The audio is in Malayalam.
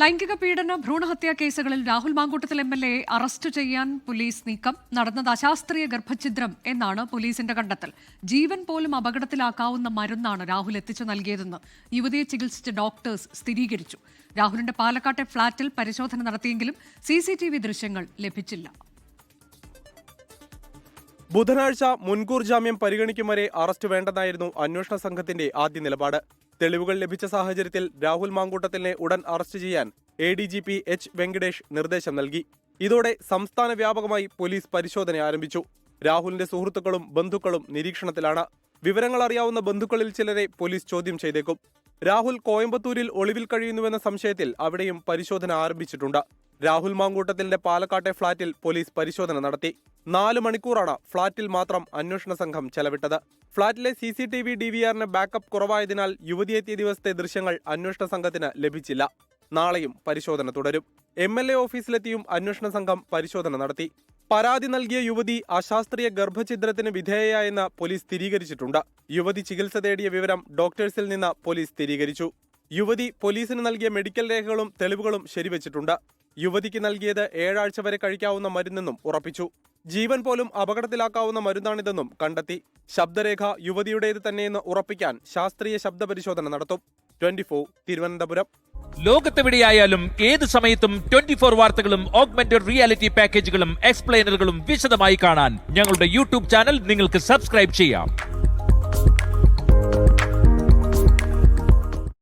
ലൈംഗിക പീഡന ഭ്രൂണഹത്യാ കേസുകളിൽ Rahul Mankoottathil M L A arrest ചെയ്യാൻ പോലീസ് നീക്കം. നടന്നത് അശാസ്ത്രീയ ഗർഭഛിദ്രം എന്നാണ് പോലീസിന്റെ കണ്ടെത്തൽ. ജീവൻ പോലും അപകടത്തിലാക്കാവുന്ന മരുന്നാണ് രാഹുൽ എത്തിച്ചു നൽകിയതെന്ന് യുവതിയെ ചികിത്സിച്ച ഡോക്ടേഴ്സ് സ്ഥിരീകരിച്ചു. രാഹുലിന്റെ പാലക്കാട്ടെ ഫ്ളാറ്റിൽ പരിശോധന നടത്തിയെങ്കിലും സി ദൃശ്യങ്ങൾ ലഭിച്ചില്ല. ബുധനാഴ്ച മുൻകൂർ ജാമ്യം പരിഗണിക്കും വരെ അറസ്റ്റ് വേണ്ടെന്നായിരുന്നു അന്വേഷണ സംഘത്തിന്റെ ആദ്യ നിലപാട്. തെളിവുകൾ ലഭിച്ച സാഹചര്യത്തിൽ രാഹുൽ മാങ്കൂട്ടത്തിനെ ഉടൻ അറസ്റ്റ് ചെയ്യാൻ A D G P H Venkatesh നിർദ്ദേശം നൽകി. ഇതോടെ സംസ്ഥാന വ്യാപകമായി പോലീസ് പരിശോധന ആരംഭിച്ചു. രാഹുലിന്റെ സുഹൃത്തുക്കളും ബന്ധുക്കളും നിരീക്ഷണത്തിലാണ്. വിവരങ്ങൾ അറിയാവുന്ന ബന്ധുക്കളിൽ ചിലരെ പോലീസ് ചോദ്യം ചെയ്തേക്കും. രാഹുൽ കോയമ്പത്തൂരിൽ ഒളിവിൽ കഴിയുന്നുവെന്ന സംശയത്തിൽ അവിടെയും പരിശോധന ആരംഭിച്ചിട്ടുണ്ട്. രാഹുൽ മാങ്കൂട്ടത്തിന്റെ പാലക്കാട്ടെ ഫ്ളാറ്റിൽ പോലീസ് പരിശോധന നടത്തി. നാല് മണിക്കൂറാണ് ഫ്ളാറ്റിൽ മാത്രം അന്വേഷണ സംഘം ചെലവിട്ടത്. ഫ്ളാറ്റിലെ C C T V D V ആറിന് ബാക്കപ്പ് കുറവായതിനാൽ യുവതിയെത്തിയ ദിവസത്തെ ദൃശ്യങ്ങൾ അന്വേഷണ സംഘത്തിന് ലഭിച്ചില്ല. നാളെയും പരിശോധന തുടരും. എം എൽ എ ഓഫീസിലെത്തിയും അന്വേഷണ സംഘം പരിശോധന നടത്തി. പരാതി നൽകിയ യുവതി അശാസ്ത്രീയ ഗർഭഛിദ്രത്തിന് വിധേയയായെന്ന് പോലീസ് സ്ഥിരീകരിച്ചിട്ടുണ്ട്. യുവതി ചികിത്സ തേടിയ വിവരം ഡോക്ടേഴ്സിൽ നിന്ന് പോലീസ് സ്ഥിരീകരിച്ചു. യുവതി പോലീസിന് നൽകിയ മെഡിക്കൽ രേഖകളും തെളിവുകളും ശരിവച്ചിട്ടുണ്ട്. യുവതിക്ക് നൽകിയത് ഏഴാഴ്ച വരെ കഴിക്കാവുന്ന മരുന്നെന്നും ഉറപ്പിച്ചു. ജീവൻ പോലും അപകടത്തിലാക്കാവുന്ന മരുന്നാണിതെന്നും കണ്ടെത്തി. ശബ്ദരേഖ യുവതിയുടേത് തന്നെയെന്ന് ഉറപ്പിക്കാൻ ശാസ്ത്രീയ ശബ്ദ പരിശോധന നടത്തും. Twenty four Thiruvananthapuram. ലോകത്തെവിടെയായാലും ഏത് സമയത്തും ട്വന്റി ഫോർ വാർത്തകളും ഓഗ്മെന്റഡ് റിയാലിറ്റി പാക്കേജുകളും എക്സ്പ്ലെയിനറുകളും വിശദമായി കാണാൻ ഞങ്ങളുടെ യൂട്യൂബ് ചാനൽ നിങ്ങൾക്ക് സബ്സ്ക്രൈബ് ചെയ്യാം.